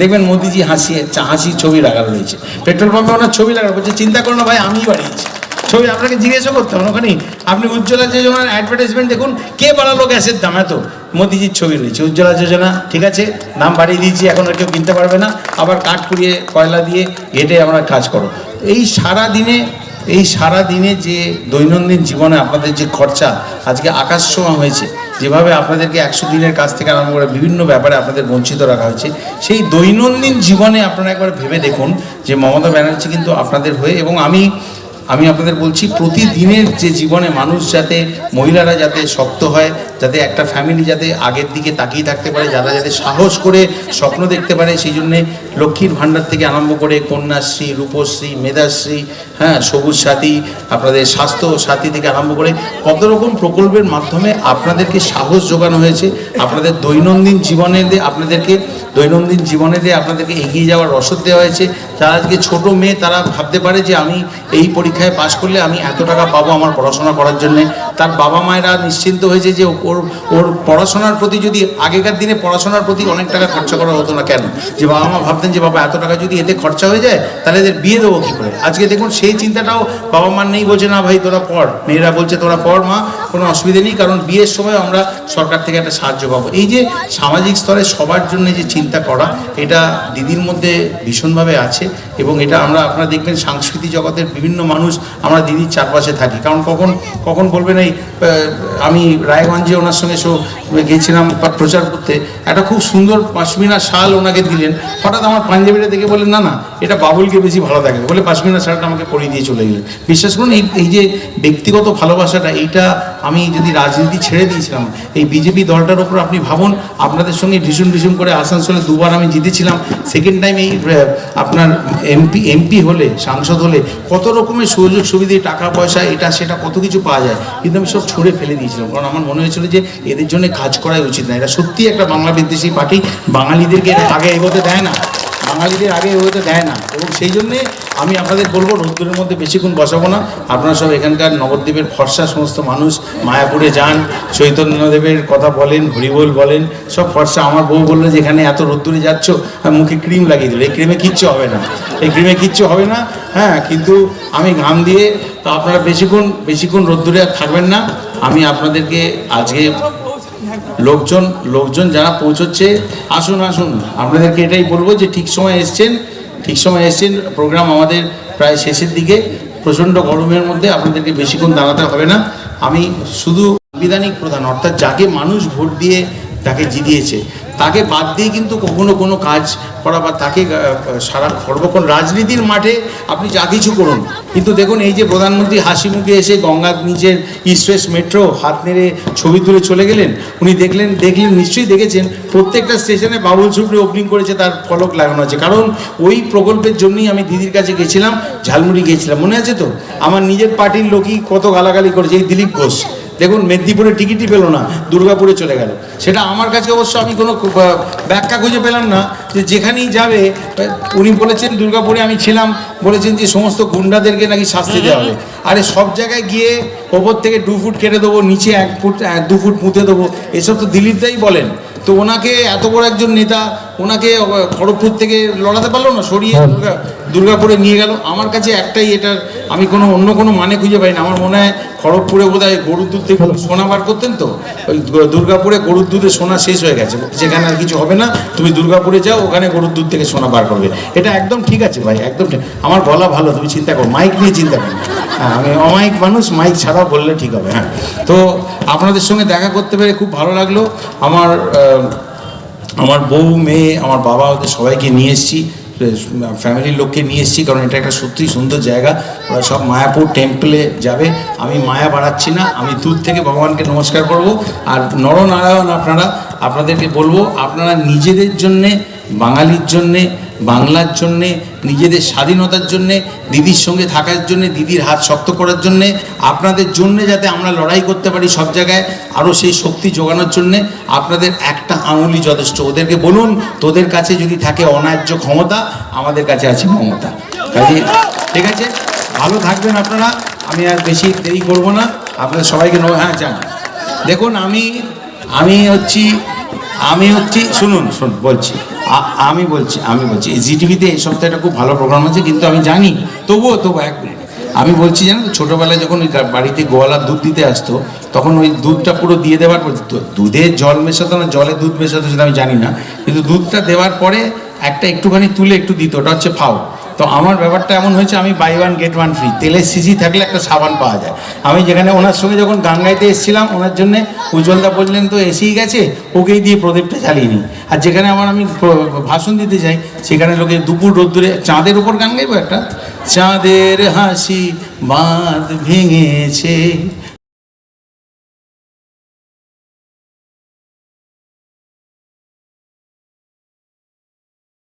দেখবেন মোদিজি হাসিয়ে হাসির ছবি লাগানো রয়েছে। পেট্রোল পাম্পে ওনার ছবি লাগানো বলছে, চিন্তা করো না ভাই, আমিই বাড়িয়েছি ছবি আপনাকে জিজ্ঞাসা করতে হবে ওখানে আপনি উজ্জ্বলা যোজনার অ্যাডভার্টাইজমেন্ট দেখুন, কে বাড়ালো গ্যাসের দাম এত? মোদিজির ছবি রয়েছে, উজ্জ্বলা যোজনা, ঠিক আছে, দাম বাড়িয়ে দিয়েছি, এখন আর কেউ কিনতে পারবে না, আবার কাঠ কুড়িয়ে কয়লা দিয়ে ঘেটে আমরা কাজ করো। এই সারা দিনে এই সারা দিনে যে দৈনন্দিন জীবনে আপনাদের যে খরচা, আজকে আকাশ ছোঁয়া হয়েছে যেভাবে আপনাদেরকে একশো দিনের কাজ থেকে আরম্ভ করে বিভিন্ন ব্যাপারে আপনাদের বঞ্চিত রাখা হয়েছে সেই দৈনন্দিন জীবনে আপনারা একবার ভেবে দেখুন যে মমতা ব্যানার্জি কিন্তু আপনাদের হয়ে এবং আমি আমি আপনাদের বলছি, প্রতিদিনের যে জীবনে মানুষ যাতে, মহিলারা যাতে শক্ত হয়, যাতে একটা ফ্যামিলি যাতে আগের দিকে তাকিয়ে থাকতে পারে, যারা যাতে সাহস করে স্বপ্ন দেখতে পারে, সেই জন্যে লক্ষ্মীর ভাণ্ডার থেকে আরম্ভ করে কন্যাশ্রী, রূপশ্রী, মেধাশ্রী হ্যাঁ সবুজ সাথী, আপনাদের স্বাস্থ্য সাথী থেকে আরম্ভ করে কত রকম প্রকল্পের মাধ্যমে আপনাদেরকে সাহস যোগানো হয়েছে, আপনাদের দৈনন্দিন জীবনে আপনাদেরকে দৈনন্দিন জীবনে আপনাদেরকে এগিয়ে যাওয়ার রসদ দেওয়া হয়েছে যারা আজকে ছোট মেয়ে, তারা ভাবতে পারে যে আমি এই পরীক্ষায় পাশ করলে আমি এত টাকা পাবো আমার পড়াশোনা করার জন্যে। তার বাবা মায়েরা নিশ্চিন্ত হয়েছে যে ওর ওর পড়াশোনার প্রতি যদি আগেকার দিনে পড়াশোনার প্রতি অনেক টাকা খরচা করা হতো না কেন? যে বাবা মা ভাবতেন যে বাবা এত টাকা যদি এতে খরচা হয়ে যায়, তাহলে এদের বিয়ে দেবো কী করে? আজকে দেখুন সেই চিন্তাটাও বাবা মার নেই বলছে, না ভাই, তোরা পড়। মেয়েরা বলছে, তোরা পড় মা। কোনো অসুবিধা নেই, কারণ বিয়ের সময় আমরা সরকার থেকে একটা সাহায্য পাবো। এই যে সামাজিক স্তরে সবার জন্য যে চিন্তা করা, এটা দিদির মধ্যে ভীষণভাবে আছে এবং এটা আমরা, আপনারা দেখবেন সাংস্কৃতিক জগতের বিভিন্ন মানুষ আমরা দিদির চারপাশে থাকি। কারণ কখন কখন বলবেন এই আমি রায়গঞ্জে ওনার সঙ্গে সো, গেছিলাম প্রচার করতে, একটা খুব সুন্দর পাশমিনা শাল ওনাকে দিলেন। হঠাৎ আমার পাঞ্জাবিটা দেখে বললেন, না না, এটা বাবুলকে বেশি ভালো থাকে বলে পাশমিনা শালটা আমাকে পরিয়ে দিয়ে চলে গেলেন। বিশ্বাস করুন, এই এই যে ব্যক্তিগত ভালোবাসাটা, এইটা আমি যদি রাজনীতি ছেড়ে দিয়েছিলাম, এই বিজেপি দলটার উপর আপনি ভাবুন, আপনাদের সঙ্গে ঢিসুম ঢিসুম করে আসানসোলে দুবার আমি জিতেছিলাম। সেকেন্ড টাইম এই আপনার এমপি এমপি হলে, সাংসদ হলে, কত রকমের সুযোগ সুবিধে, টাকা, পয়সা, এটা, সেটা কত কিছু পাওয়া যায়, কিন্তু আমি সব ছড়ে ফেলে দিয়েছিলাম। কারণ আমার মনে হয়েছিল যে এদের জন্য কাজ করাই উচিত না। এটা সত্যি একটা বাংলা বিদ্বেষী পার্টি, বাঙালিদেরকে এরা আগে এগোতে দেয় না। বাঙালিদের আগে এগোতে দেয় না। এবং সেই জন্যে আমি আপনাদের বলব, রোদ্দুরের মধ্যে বেশিক্ষণ বসাবো না। আপনারা সব এখানকার নবদ্বীপের ফর্সা সমস্ত মানুষ, মায়াপুরে যান, চৈতন্যদেবের কথা বলেন, হরিবোল বলেন, সব ফর্সা। আমার বউ বলল যে, এখানে এত রোদ্দুরে যাচ্ছ আর মুখে ক্রিম লাগিয়ে দিল। এই ক্রিমে কিচ্ছু হবে না। এই ক্রিমে কিচ্ছু হবে না হ্যাঁ কিন্তু আমি ঘাম দিয়ে, তো আপনারা বেশিক্ষণ বেশিক্ষণ রোদ্দুরে থাকবেন না। আমি আপনাদেরকে আজকে লোকজন লোকজন যারা পৌঁছচ্ছে, আসুন আসুন। আপনাদেরকে এটাই বলব যে ঠিক সময় এসছেন, ঠিক সময় এসছেন প্রোগ্রাম আমাদের প্রায় শেষের দিকে। প্রচণ্ড গরমের মধ্যে আপনাদেরকে বেশিক্ষণ দাঁড়াতে হবে না। আমি শুধু সাংবিধানিক প্রধান, অর্থাৎ যাকে মানুষ ভোট দিয়ে তাকে জিতিয়েছে। তাকে বাদ দিয়ে কিন্তু কখনো কোনো কাজ করা বা তাকে সারা সর্বক্ষণ রাজনীতির মাঠে আপনি যা কিছু করুন, কিন্তু দেখুন এই যে প্রধানমন্ত্রী হাসি মুখে এসে গঙ্গার নিজের ইস্ট ওয়েস্ট মেট্রো হাত নেড়ে ছবি তুলে চলে গেলেন, উনি দেখলেন দেখলেন, নিশ্চয়ই দেখেছেন, প্রত্যেকটা স্টেশনে বাবুল সুপ্রি ওপেনিং করেছে, তার ফলক লাগানো আছে। কারণ ওই প্রকল্পের জন্যই আমি দিদির কাছে গেছিলাম, ঝালমুড়ি গিয়েছিলাম, মনে আছে তো? আমার নিজের পার্টির লোকই কত গালাগালি করেছে, এই দিলীপ ঘোষ। দেখুন মেদিনীপুরে টিকিটই পেল না, দুর্গাপুরে চলে গেল। সেটা আমার কাছে অবশ্য আমি কোনো ব্যাখ্যা খুঁজে পেলাম না। যে যেখানেই যাবে উনি বলেছেন দুর্গাপুরে আমি ছিলাম। বলেছেন যে সমস্ত গুন্ডাদেরকে নাকি শাস্তি দেওয়া হবে। আরে সব জায়গায় গিয়ে ওপর থেকে দু ফুট কেটে দেবো নিচে এক ফুট দু ফুট পুঁতে দেবো এসব তো দিলীপ দাই বলেন। তো ওনাকে এত বড় একজন নেতা ওনাকে খড়গপুর থেকে লড়াতে পারল না? সরিয়ে দুর্গা দুর্গাপুরে নিয়ে গেল। আমার কাছে একটাই এটার আমি কোনো অন্য কোনো মানে খুঁজে পাই না। আমার মনে হয় খড়গপুরে বোধ হয় গরুর দুধ থেকে সোনা বার করতেন তো? ওই দুর্গাপুরে গরুর দুধে সোনা শেষ হয়ে গেছে। সেখানে আর কিছু হবে না তুমি দুর্গাপুরে যাও ওখানে গরুর দুধ থেকে সোনা বার করবে। এটা একদম ঠিক আছে ভাই, একদম আমার বলা ভালো, তুমি চিন্তা করো, মাইক নিয়ে চিন্তা করো। হ্যাঁ আমি অমাইক মানুষ, মাইক ছাড়া বললে ঠিক হবে হ্যাঁ। তো আপনাদের সঙ্গে দেখা করতে পেরে খুব ভালো লাগল। আমার আমার বউ, মেয়ে, আমার বাবা, ওদের সবাইকে নিয়ে এসেছি। ফ্যামিলির লোককে নিয়ে এসেছি, কারণ এটা একটা সত্যি সুন্দর জায়গা। ওরা সব মায়াপুর টেম্পলে যাবে। আমি মায়া বাড়াচ্ছি না, আমি দূর থেকে ভগবানকে নমস্কার করব। আর নরনারায়ণ আপনারা, আপনাদেরকে বলব, আপনারা নিজেদের জন্যে বাঙালির জন্যে, বাংলার জন্যে, নিজেদের স্বাধীনতার জন্যে, দিদির সঙ্গে থাকার জন্যে, দিদির হাত শক্ত করার জন্যে, আপনাদের জন্যে যাতে আমরা লড়াই করতে পারি সব জায়গায়, আরও সেই শক্তি যোগানোর জন্যে, আপনাদের একটা আঙুলি যথেষ্ট। ওদেরকে বলুন, তোদের কাছে যদি থাকে অন্যায্য ক্ষমতা, আমাদের কাছে আছে মমতা। কাজে ঠিক আছে? ভালো থাকবেন আপনারা, আমি আর বেশি দেরি করব না। আপনাদের সবাইকে ন- হ্যাঁ চান দেখুন, আমি আমি হচ্ছি আমি হচ্ছি, শুনুন শুনুন, বলছি। আমি বলছি আমি বলছি জি টিভিতে এই সপ্তাহে একটা খুব ভালো প্রোগ্রাম আছে, কিন্তু আমি জানি, তবুও তবু এক মিনিট আমি বলছি জানো তো, ছোটোবেলায় যখন ওই বাড়িতে গোয়ালার দুধ দিতে আসতো, তখন ওই দুধটা পুরো দিয়ে দেওয়ার পর দুধে জল মেশাতো না, জলে দুধ মেশাতো সেটা আমি জানি না, কিন্তু দুধটা দেওয়ার পরে একটা একটুখানি তুলে একটু দিত, ওটা হচ্ছে ফাউ তো আমার ব্যাপারটা এমন হয়েছে, আমি buy one get one free তেলের সিসি থাকলে একটা সাবান পাওয়া যায়। আমি যেখানে ওনার সঙ্গে যখন গাঙ্গাইতে এসেছিলাম, ওনার জন্য উজ্জ্বলদা বললেন, তো এসেই গেছে, ওকেই দিয়ে প্রদীপটা জ্বালিয়ে নিই আর যেখানে আমার আমি ভাষণ দিতে যাই, সেখানে লোকে দুপুর রোদ্দুরে, চাঁদের উপর গান গাইবো একটা? চাঁদের হাসি বাঁধ ভেঙেছে